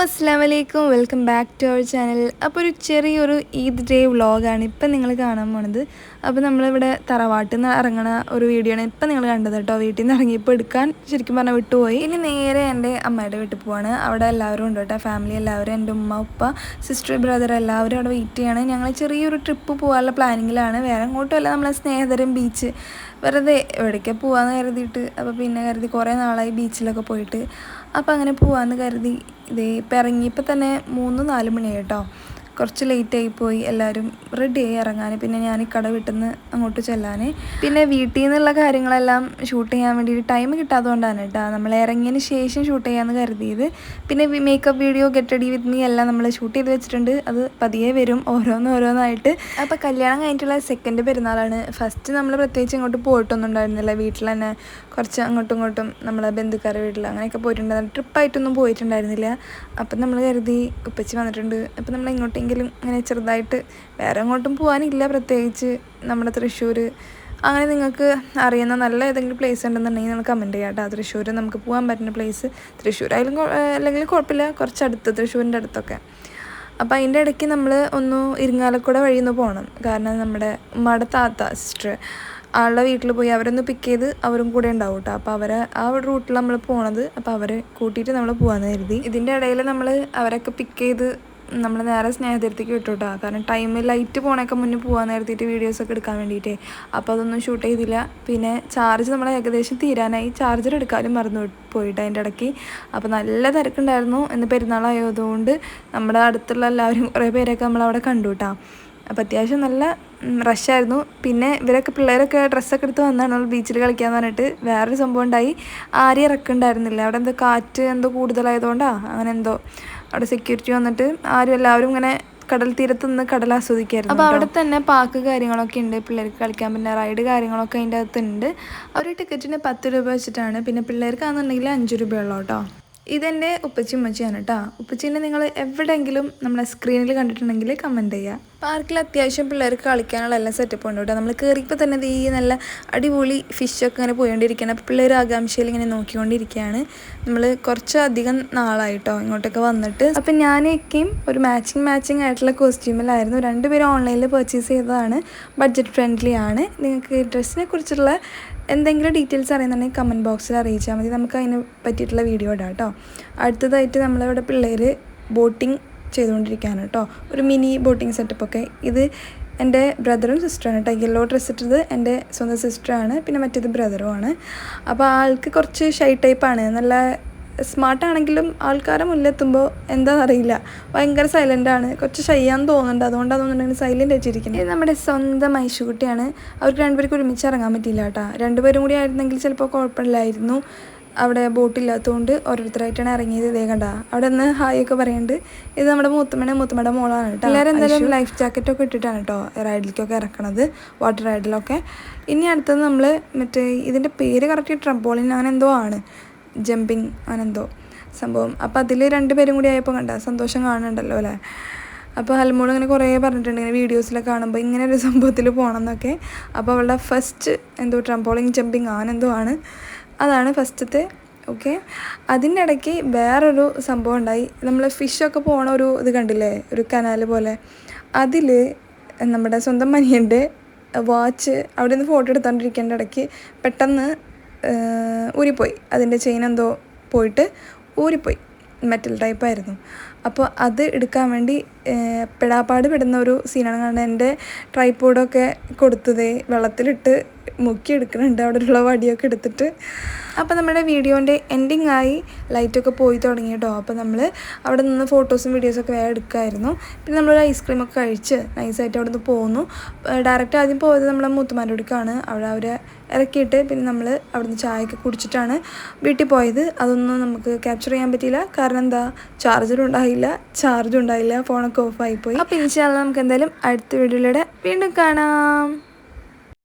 അസ്സാം വലൈക്കും welcome back to our channel. അപ്പോൾ ഒരു ചെറിയൊരു ഈദ് ഡേ വ്ളോഗാണ് ഇപ്പം നിങ്ങൾ കാണാൻ പോണത്. അപ്പോൾ നമ്മളിവിടെ തറവാട്ടിൽ നിന്ന് ഇറങ്ങണ ഒരു വീഡിയോ ആണ് ഇപ്പം നിങ്ങൾ കണ്ടത് കേട്ടോ. വീട്ടിൽ നിന്ന് ഇറങ്ങിയപ്പോൾ എടുക്കാൻ ശരിക്കും പറഞ്ഞാൽ വിട്ടുപോയി. ഇനി നേരെ എന്റെ അമ്മയുടെ വീട്ടിൽ പോവാണ്. അവിടെ എല്ലാവരും ഉണ്ട് കേട്ടോ. ഫാമിലി എല്ലാവരും എന്റെ ഉമ്മ ഉപ്പ സിസ്റ്റർ ബ്രദർ എല്ലാവരും അവിടെ വെയിറ്റ് ചെയ്യാണ്. ഞങ്ങൾ ചെറിയൊരു ട്രിപ്പ് പോകാനുള്ള പ്ലാനിങ്ങിലാണ്. വേറെ അങ്ങോട്ടുമല്ല നമ്മളെ സ്നേഹിതരും ബീച്ച്. വെറുതെ എവിടേക്കാണ് പോവാന്ന് കരുതിയിട്ട് അപ്പോൾ പിന്നെ കരുതി കുറേ നാളായി ബീച്ചിലൊക്കെ പോയിട്ട്. അപ്പോൾ അങ്ങനെ പോകാമെന്ന് കരുതി ഇതേ ഇപ്പം ഇറങ്ങിയപ്പോൾ തന്നെ മൂന്ന് നാല് മണിയായി കേട്ടോ. കുറച്ച് ലേറ്റ് ആയി പോയി. എല്ലാവരും റെഡി ആയി ഇറങ്ങാൻ പിന്നെ ഞാൻ ഈ കട വിട്ടുന്ന് അങ്ങോട്ട് ചെല്ലാൻ പിന്നെ വീട്ടിൽ നിന്നുള്ള കാര്യങ്ങളെല്ലാം ഷൂട്ട് ചെയ്യാൻ വേണ്ടിയിട്ട് ടൈം കിട്ടാത്തതുകൊണ്ടാണ് കേട്ടോ നമ്മൾ ഇറങ്ങിയതിന് ശേഷം ഷൂട്ട് ചെയ്യാമെന്ന് കരുതിയത്. പിന്നെ makeup video get ready with me എല്ലാം നമ്മൾ ഷൂട്ട് ചെയ്ത് വെച്ചിട്ടുണ്ട്. അത് പതിയെ വരും. ഓരോന്ന് ഓരോന്നായിട്ട്. അപ്പോൾ കല്യാണം കഴിഞ്ഞിട്ടുള്ള സെക്കൻഡ് പെരുന്നാളാണ്. ഫസ്റ്റ് നമ്മൾ പ്രത്യേകിച്ച് ഇങ്ങോട്ട് പോയിട്ടൊന്നും ഉണ്ടായിരുന്നില്ല. വീട്ടിൽ തന്നെ കുറച്ച് അങ്ങോട്ടും ഇങ്ങോട്ടും നമ്മളെ ബന്ധുക്കാരുടെ വീട്ടിൽ അങ്ങനെയൊക്കെ പോയിട്ടുണ്ടായിരുന്നു ട്രിപ്പായിട്ടൊന്നും പോയിട്ടുണ്ടായിരുന്നില്ല. അപ്പം നമ്മൾ കരുതി ഉപ്പച്ചി വന്നിട്ടുണ്ട്. അപ്പം നമ്മൾ എങ്ങോട്ടെങ്കിലും ഇങ്ങനെ ചെറുതായിട്ട് വേറെ എങ്ങോട്ടും പോകാനില്ല പ്രത്യേകിച്ച് നമ്മുടെ തൃശ്ശൂർ അങ്ങനെ നിങ്ങൾക്ക് അറിയുന്ന നല്ല ഏതെങ്കിലും പ്ലേസ് ഉണ്ടെന്നുണ്ടെങ്കിൽ നിങ്ങൾ കമന്റ് ചെയ്യാം കേട്ടോ. തൃശ്ശൂർ നമുക്ക് പോകാൻ പറ്റുന്ന പ്ലേസ് തൃശ്ശൂർ ആയാലും അല്ലെങ്കിൽ കുഴപ്പമില്ല. കുറച്ച് അടുത്ത് തൃശ്ശൂരിന്റെ അടുത്തൊക്കെ. അപ്പോൾ അതിന്റെ ഇടയ്ക്ക് നമ്മൾ ഒന്ന് ഇരിങ്ങാലക്കുട വഴി ഒന്ന് പോകണം കാരണം നമ്മുടെ ഉമ്മയുടെ താത്ത സിസ്റ്റർ ആളുടെ വീട്ടിൽ പോയി അവരൊന്ന് പിക്ക് ചെയ്ത് അവരും കൂടെ ഉണ്ടാവും കേട്ടോ. അപ്പോൾ അവരെ ആ റൂട്ടിൽ നമ്മൾ പോണത്. അപ്പോൾ അവരെ കൂട്ടിയിട്ട് നമ്മൾ പോകാമെന്ന് കരുതി. ഇതിന്റെ ഇടയിൽ നമ്മൾ അവരൊക്കെ പിക്ക് ചെയ്ത് നമ്മൾ നേരെ സ്നേഹതീരത്തേക്ക് വിട്ടു കാരണം ടൈം ലൈറ്റ് പോണൊക്കെ മുന്നേ പോകാൻ നേരത്തിയിട്ട് വീഡിയോസൊക്കെ എടുക്കാൻ വേണ്ടിയിട്ടേ അപ്പോൾ അതൊന്നും ഷൂട്ട് ചെയ്തില്ല. പിന്നെ ചാർജ് നമ്മൾ ഏകദേശം തീരാനായി. ചാർജർ എടുക്കാനും മറന്നു പോയി- പോയിട്ട് അതിന്റെ ഇടയ്ക്ക്. അപ്പോൾ നല്ല തിരക്കുണ്ടായിരുന്നു. ഇന്ന് പെരുന്നാളായതുകൊണ്ട് നമ്മുടെ അടുത്തുള്ള എല്ലാവരും കുറേ പേരൊക്കെ നമ്മളവിടെ കണ്ടു കേട്ടോ അപ്പോൾ അത്യാവശ്യം നല്ല റഷായിരുന്നു പിന്നെ ഇവരൊക്കെ പിള്ളേരൊക്കെ ഡ്രസ്സൊക്കെ എടുത്ത് വന്നാണ് നമ്മൾ ബീച്ചിൽ കളിക്കാൻ പറഞ്ഞിട്ട്. വേറൊരു സംഭവം ഉണ്ടായി. ആരെയും ഇറക്കുണ്ടായിരുന്നില്ല അവിടെ എന്തോ കാറ്റ് എന്തോ കൂടുതലായതുകൊണ്ടാണ് അങ്ങനെ എന്തോ. അവിടെ സെക്യൂരിറ്റി വന്നിട്ട് ആരും എല്ലാവരും ഇങ്ങനെ കടൽ തീരത്ത് നിന്ന് കടൽ ആസ്വദിക്കായിരുന്നു അപ്പോൾ അവിടെ തന്നെ പാക്ക് കാര്യങ്ങളൊക്കെ ഉണ്ട്. പിള്ളേർക്ക് കളിക്കാൻ പിന്നെ റൈഡ് കാര്യങ്ങളൊക്കെ അതിന്റെ അകത്തുണ്ട് ഒരു ടിക്കറ്റിന് പത്ത് രൂപ വെച്ചിട്ടാണ്. പിന്നെ പിള്ളേർക്കാണെന്നുണ്ടെങ്കിൽ അഞ്ച് രൂപയുള്ളൂ കേട്ടോ. ഇതെന്റെ ഉപ്പച്ചി ഉമ്മച്ചിയാണ് കേട്ടോ ഉപ്പച്ചീനെ നിങ്ങൾ എവിടെയെങ്കിലും നമ്മളെ സ്ക്രീനിൽ കണ്ടിട്ടുണ്ടെങ്കിൽ കമന്റ് ചെയ്യുക. പാർക്കിൽ അത്യാവശ്യം പിള്ളേർക്ക് കളിക്കാനുള്ള എല്ലാ സെറ്റപ്പ് ഉണ്ട് കേട്ടോ നമ്മൾ കയറിയപ്പോൾ തന്നെ ഈ നല്ല അടിപൊളി ഫിഷൊക്കെ ഇങ്ങനെ പോയിക്കൊണ്ടിരിക്കുകയാണ് അപ്പോൾ പിള്ളേർ ആകാംക്ഷയിൽ ഇങ്ങനെ നോക്കിക്കൊണ്ടിരിക്കുകയാണ് നമ്മൾ കുറച്ചധികം നാളായിട്ടോ ഇങ്ങോട്ടൊക്കെ വന്നിട്ട്. അപ്പം ഞാനൊക്കെയും ഒരു മാച്ചിങ് മാച്ചിങ് ആയിട്ടുള്ള കോസ്റ്റ്യൂമിലായിരുന്നു രണ്ടുപേരും ഓൺലൈനിൽ പർച്ചേസ് ചെയ്തതാണ്. ബഡ്ജറ്റ് ഫ്രണ്ട്ലി ആണ്. നിങ്ങൾക്ക് ഡ്രസ്സിനെ കുറിച്ചുള്ള എന്തെങ്കിലും ഡീറ്റെയിൽസ് അറിയുന്നുണ്ടെങ്കിൽ കമന്റ് ബോക്സിൽ അറിയിച്ചാൽ മതി. നമുക്ക് അതിനെ പറ്റിയിട്ടുള്ള വീഡിയോ ഇടാം കേട്ടോ അടുത്തതായിട്ട് നമ്മളിവിടെ പിള്ളേർ ബോട്ടിംഗ് ചെയ്തുകൊണ്ടിരിക്കുകയാണ് കേട്ടോ ഒരു മിനി ബോട്ടിങ് സെറ്റപ്പൊക്കെ ഇത് എന്റെ ബ്രദറും സിസ്റ്ററാണ് കേട്ടോ യെല്ലോ ഡ്രസ്സ് ഇട്ടത് എന്റെ സ്വന്തം സിസ്റ്ററാണ് പിന്നെ മറ്റേത് ബ്രദറുമാണ് അപ്പോൾ ആൾക്ക് കുറച്ച് ഷൈ ടൈപ്പാണ് നല്ല സ്മാർട്ടാണെങ്കിലും ആൾക്കാരെ മുന്നിലെത്തുമ്പോൾ എന്താണെന്നറിയില്ല ഭയങ്കര സൈലന്റാണ് ആണ്. കുറച്ച് ഷയ്യാന്ന് തോന്നുന്നുണ്ട് അതുകൊണ്ടാണ് തോന്നുന്നുണ്ടെങ്കിൽ സൈലന്റ് വെച്ചിരിക്കുന്നത് ഇത് നമ്മുടെ സ്വന്തം ഐശുകുട്ടിയാണ്. അവർക്ക് രണ്ടുപേർക്ക് ഒരുമിച്ച് ഇറങ്ങാൻ പറ്റിയില്ല കേട്ടോ. രണ്ടുപേരും കൂടി ആയിരുന്നെങ്കിൽ ചിലപ്പോൾ കുഴപ്പമില്ലായിരുന്നു. അവിടെ ബോട്ടില്ലാത്തതുകൊണ്ട് ഓരോരുത്തരായിട്ടാണ് ഇറങ്ങിയത്. ഇതേ കണ്ട. അവിടെ നിന്ന് ഹായ് ഒക്കെ പറയുന്നുണ്ട് ഇത് നമ്മുടെ മൂത്തമ്മയുടെ മൂത്തമ്മയുടെ മോളാണ് കേട്ടോ. എല്ലാവരും എന്തായാലും ലൈഫ് ജാക്കറ്റൊക്കെ ഇട്ടിട്ടാണ് കേട്ടോ റൈഡിലേക്കൊക്കെ ഇറക്കണത്. വാട്ടർ റൈഡിലൊക്കെ ഇനി അടുത്തത് നമ്മൾ മറ്റേ ഇതിന്റെ പേര് കറക്റ്റ് ട്രംപോളിൻ അങ്ങനെ എന്തോ ആണ്. ജമ്പിങ് അങ്ങനെന്തോ സംഭവം. അപ്പോൾ അതിൽ രണ്ടുപേരും കൂടി ആയപ്പോൾ കണ്ട സന്തോഷം കാണുന്നുണ്ടല്ലോ അല്ലേ? അപ്പോൾ ഹൽമോൾ ഇങ്ങനെ കുറേ പറഞ്ഞിട്ടുണ്ട് ഇങ്ങനെ വീഡിയോസിലൊക്കെ കാണുമ്പോൾ ഇങ്ങനെ ഒരു സംഭവത്തിൽ പോകണം എന്നൊക്കെ. അപ്പോൾ അവളുടെ ഫസ്റ്റ് എന്തോ ട്രംപോളിങ് ജമ്പിങ് ആനെന്തോ ആണ്. അതാണ് ഫസ്റ്റത്തെ ഓക്കെ അതിന്റെ ഇടയ്ക്ക് വേറൊരു സംഭവം ഉണ്ടായി. നമ്മൾ ഫിഷൊക്കെ പോകണ ഒരു ഇത് കണ്ടില്ലേ? ഒരു കനാൽ പോലെ. അതിൽ നമ്മുടെ സ്വന്തം മനിയന്റെ വാച്ച് അവിടെ നിന്ന് ഫോട്ടോ എടുത്തോണ്ടിരിക്കേണ്ട ഇടയ്ക്ക് പെട്ടെന്ന് ഊരിപ്പോയി. അതിന്റെ ചെയിൻ എന്തോ പോയിട്ട് ഊരിപ്പോയി. മെറ്റൽ ടൈപ്പായിരുന്നു അപ്പോൾ അത് എടുക്കാൻ വേണ്ടി പെടാപ്പാട് പെടുന്ന ഒരു സീനാണ് കാരണം എന്റെ ട്രൈപ്പോഡൊക്കെ കൊടുത്തതേ വെള്ളത്തിലിട്ട് മുക്കി എടുക്കുന്നുണ്ട് അവിടെ ഉള്ള വടിയൊക്കെ എടുത്തിട്ട്. അപ്പോൾ നമ്മുടെ വീഡിയോന്റെ എൻഡിങ് ആയി ലൈറ്റൊക്കെ പോയി തുടങ്ങി കേട്ടോ അപ്പോൾ നമ്മൾ അവിടെ നിന്ന് ഫോട്ടോസും വീഡിയോസൊക്കെ വേറെ എടുക്കുമായിരുന്നു പിന്നെ നമ്മളൊരു ഐസ്ക്രീമൊക്കെ കഴിച്ച് നൈസായിട്ട് അവിടെ നിന്ന് പോന്നു. ഡയറക്റ്റ് ആദ്യം പോയത് നമ്മളെ മൂത്തുമാരോടിക്കാണ്. അവിടെ അവരെ ഇറക്കിയിട്ട് പിന്നെ നമ്മൾ അവിടുന്ന് ചായയൊക്കെ കുടിച്ചിട്ടാണ് വീട്ടിൽ പോയത്. അതൊന്നും നമുക്ക് ക്യാപ്ചർ ചെയ്യാൻ പറ്റിയില്ല. കാരണം എന്താ? ചാർജർ ഉണ്ടായില്ല. ചാർജ് ഉണ്ടായില്ല. ഫോണൊക്കെ ഓഫായിപ്പോയി അപ്പോൾ ഇൻഷാല്ല നമുക്ക് എന്തായാലും അടുത്ത വീഡിയോയിലൂടെ വീണ്ടും കാണാം.